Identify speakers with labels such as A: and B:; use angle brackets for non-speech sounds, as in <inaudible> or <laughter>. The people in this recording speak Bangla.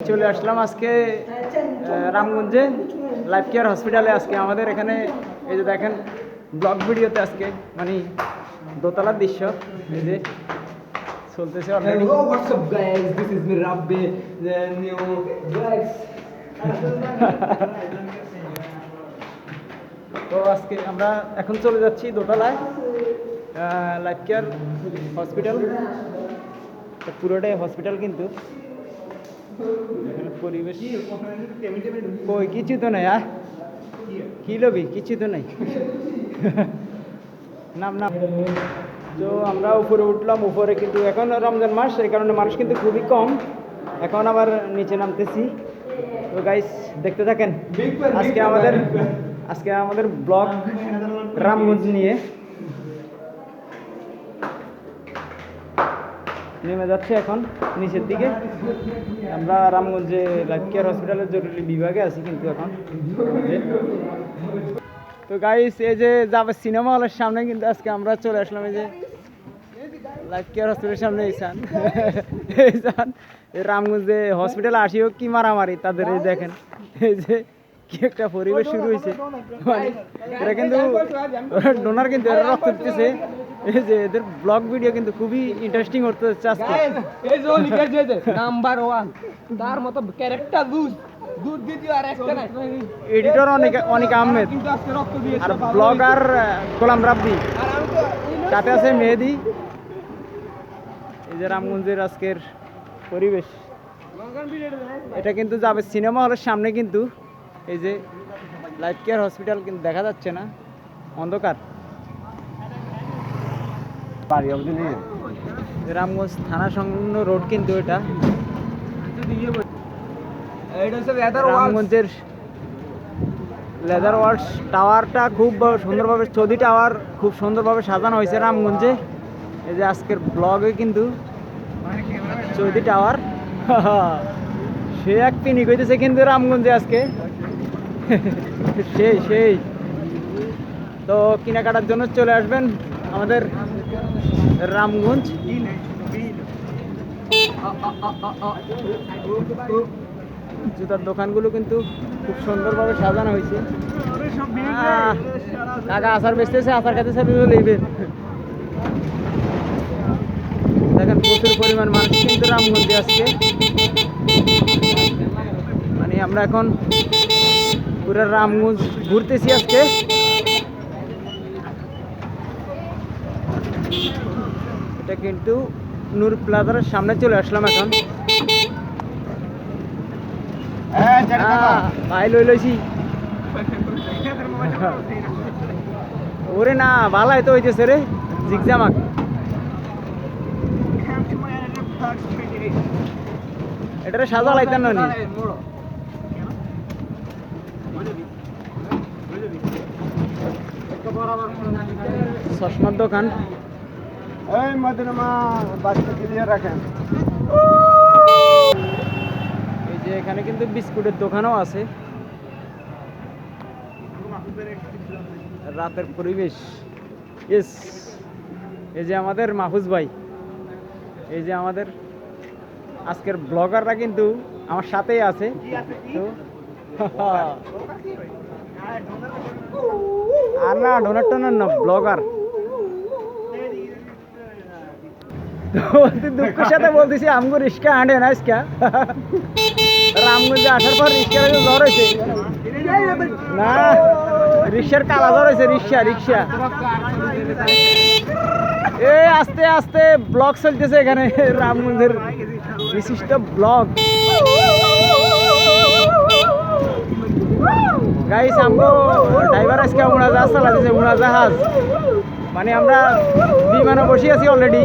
A: চলে আসলাম আজকে রামগঞ্জে লাইফ কেয়ার হসপিটালে আজকে আমাদের এখানে। এই যে দেখেন ব্লগ ভিডিওতে আজকে মানে দোতলার দৃশ্য এই যে চলতেছে অলরেডি. <laughs> তো আজকে আমরা এখন চলে যাচ্ছি দোতলায় লাইফ কেয়ার হসপিটাল পুরোটাই হসপিটাল কিন্তু। এখানে পরিবেশ কই কিছু তো নেই আহ? কি লবি? কিছু তো নেই। <laughs> নাম নাম। তো আমরা উপরে উঠলাম উপরে কিন্তু এখন রমজান মাস এই কারণে মানুষ কিন্তু খুবই কম। এখন আবার নিচে নামতেছি। তো গাইস দেখতে থাকেন? আজকে আমাদের আজকে আমাদের ব্লগ রামগঞ্জ নিয়ে। নেমে যাচ্ছে এখন নিচের দিকে। আমরা রামগঞ্জে লাইফ কেয়ার হসপিটালের জরুরি বিভাগে আছি কিন্তু এখন। তো গাইস এই যে যাবে সিনেমা হলের সামনে কিন্তু আজকে আমরা চলে আসলাম, এই যে লাইফ কেয়ার হসপিটালের সামনে, এইসান। এই রামগঞ্জে হসপিটালে আসিও কি মারামারি, তাদের এই দেখেন। এই যে কি একটা পরিবেশ শুরু হয়েছে? মানে এরা কিন্তু ডোনার কিন্তু এরা রক্ত দিতেছে। এই যে এদের ব্লগ ভিডিও কিন্তু খুবই ইন্টারেস্টিং হতে আজকে।
B: এই যে লিখেছে যে নাম্বার তার মতো ক্যারেক্টার লুজ দুধ দ্বিতীয় আর একটা নাই।
A: এডিটর অনেক অনেক আহমেদ।
B: কিন্তু আজকে রক্ত দিয়েছে
A: আর ব্লগার গোলাম রাব্বি। সাথে আছে মেহেদি। এই যে রামগঞ্জের আজকের পরিবেশ। এটা কিন্তু যাবে সিনেমা হলের সামনে কিন্তু। এই যে লাইফ কেয়ার হসপিটাল কিন্তু দেখা যাচ্ছে না অন্ধকার।
B: বাড়ি অবধি নেই
A: রামগঞ্জ থানা সংলগ্ন রোড কিন্তু এটা।
B: হচ্ছে
A: রামগঞ্জের লেদার ওয়ার্কস টাওয়ারটা খুব সুন্দরভাবে চৌধি টাওয়ার খুব সুন্দরভাবে সাজানো হয়েছে রামগঞ্জে এই যে আজকের ব্লগে কিন্তু চৌধি টাওয়ার <laughs> সে এক পিনিক হইতেছে কিন্তু রামগঞ্জে আজকে। সেই সেই। তো কেনাকাটার জন্য চলে আসবেন আমাদের রামগঞ্জ। জুতার দোকানগুলো কিন্তু খুব সুন্দরভাবে সাজানো হয়েছে। কাকা আচার বেচতেছে, আচার খাতে সাথে লইবে দেখেন প্রচুর পরিমাণ মানুষ কিন্তু রামগঞ্জে আসছে। মানে আমরা এখন পুরো রামগঞ্জ ঘুরতেছি আজকে। এটা কিন্তু নূর প্লাজার সামনে চলে আসলাম এখন। ভাই লই লইছি। ওরে না ভালাই তো হইতেছে রে জিগজামাক। এটারে সাজা লাইতেন না নি? চশমার দোকান।
B: এই মদরমা বাচ্চা ক্লিয়ার রাখেন।
A: এই যে এখানে কিন্তু বিস্কুটের দোকানও আছে। রাতের পরিবেশ। ইয়েস এই যে আমাদের মাহফুজ ভাই। এই যে আমাদের আজকের ব্লগাররা কিন্তু আমার সাথেই আছে। তো আর না ডোনার টোনার না ব্লগার দুঃখের সাথে বলতেছি, আমগো রিক্সা আনে না ইসকা রামগঞ্জে আসার পর রিক্সার জ্বর হয়েছে। না, রিক্সার কালা জ্বর হয়েছে, রিক্সা রিক্সা। এ, আস্তে আস্তে ব্লগ চলতেছে এখানে, রামগঞ্জের বিশিষ্ট ব্লগ গাইস আমগো ড্রাইভার আজকে উড়াজাহাজ চালাতেছে উড়াজাহাজ মানে আমরা বিমানে বসে আছি অলরেডি